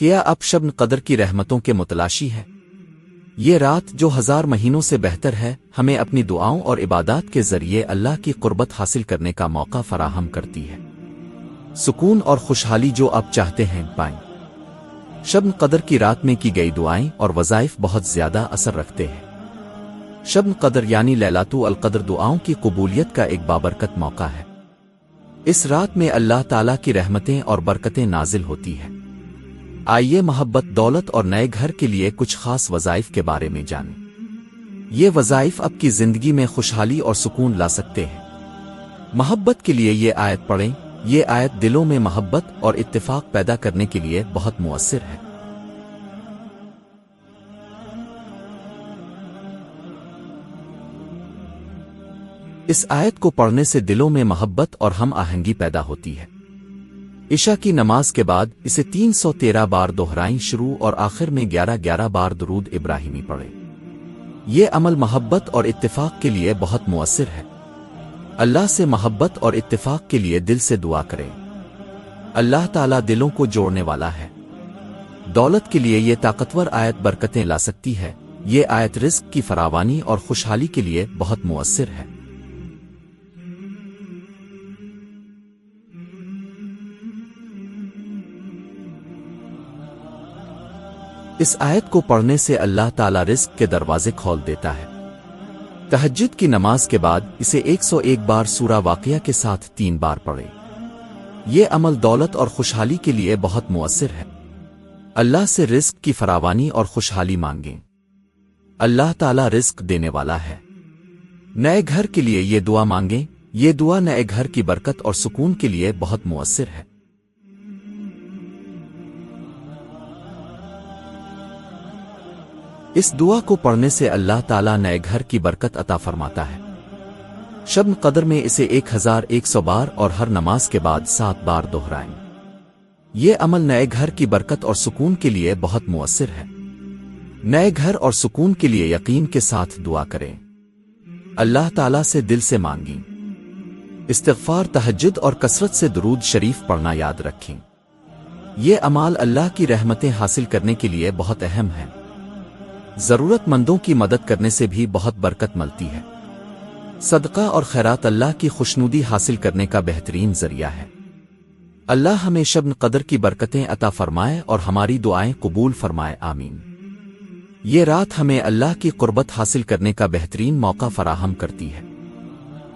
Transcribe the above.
کیا اب شبن قدر کی رحمتوں کے متلاشی ہے؟ یہ رات جو ہزار مہینوں سے بہتر ہے، ہمیں اپنی دعاؤں اور عبادات کے ذریعے اللہ کی قربت حاصل کرنے کا موقع فراہم کرتی ہے۔ سکون اور خوشحالی جو اب چاہتے ہیں، پائیں۔ شبن قدر کی رات میں کی گئی دعائیں اور وظائف بہت زیادہ اثر رکھتے ہیں۔ شبن قدر یعنی لیلاتو القدر دعاؤں کی قبولیت کا ایک بابرکت موقع ہے۔ اس رات میں اللہ تعالی کی رحمتیں اور برکتیں نازل ہوتی ہیں۔ آئیے محبت دولت اور نئے گھر کے لیے کچھ خاص وظائف کے بارے میں جانیں۔ یہ وظائف اب کی زندگی میں خوشحالی اور سکون لا سکتے ہیں۔ محبت کے لیے یہ آیت پڑھیں، یہ آیت دلوں میں محبت اور اتفاق پیدا کرنے کے لیے بہت مؤثر ہے۔ اس آیت کو پڑھنے سے دلوں میں محبت اور ہم آہنگی پیدا ہوتی ہے۔ عشاء کی نماز کے بعد اسے تین سو تیرہ بار دوہرائیں شروع اور آخر میں گیارہ گیارہ بار درود ابراہیمی پڑے یہ عمل محبت اور اتفاق کے لیے بہت مؤثر ہے۔ اللہ سے محبت اور اتفاق کے لیے دل سے دعا کریں۔ اللہ تعالیٰ دلوں کو جوڑنے والا ہے۔ دولت کے لیے یہ طاقتور آیت برکتیں لا سکتی ہے۔ یہ آیت رزق کی فراوانی اور خوشحالی کے لیے بہت مؤثر ہے۔ اس آیت کو پڑھنے سے اللہ تعالی رزق کے دروازے کھول دیتا ہے۔ تہجد کی نماز کے بعد اسے ایک سو ایک بار سورہ واقعہ کے ساتھ تین بار پڑھے یہ عمل دولت اور خوشحالی کے لیے بہت مؤثر ہے۔ اللہ سے رزق کی فراوانی اور خوشحالی مانگیں۔ اللہ تعالی رزق دینے والا ہے۔ نئے گھر کے لیے یہ دعا مانگیں، یہ دعا نئے گھر کی برکت اور سکون کے لیے بہت مؤثر ہے۔ اس دعا کو پڑھنے سے اللہ تعالیٰ نئے گھر کی برکت عطا فرماتا ہے۔ شبن قدر میں اسے ایک ہزار ایک سو بار اور ہر نماز کے بعد سات بار دوہرائیں یہ عمل نئے گھر کی برکت اور سکون کے لیے بہت مؤثر ہے۔ نئے گھر اور سکون کے لیے یقین کے ساتھ دعا کریں۔ اللہ تعالیٰ سے دل سے مانگیں۔ استغفار، تہجد اور کثرت سے درود شریف پڑھنا یاد رکھیں۔ یہ امال اللہ کی رحمتیں حاصل کرنے کے لیے بہت اہم ہیں۔ ضرورت مندوں کی مدد کرنے سے بھی بہت برکت ملتی ہے۔ صدقہ اور خیرات اللہ کی خوشنودی حاصل کرنے کا بہترین ذریعہ ہے۔ اللہ ہمیں شبن قدر کی برکتیں عطا فرمائے اور ہماری دعائیں قبول فرمائے۔ آمین۔ یہ رات ہمیں اللہ کی قربت حاصل کرنے کا بہترین موقع فراہم کرتی ہے۔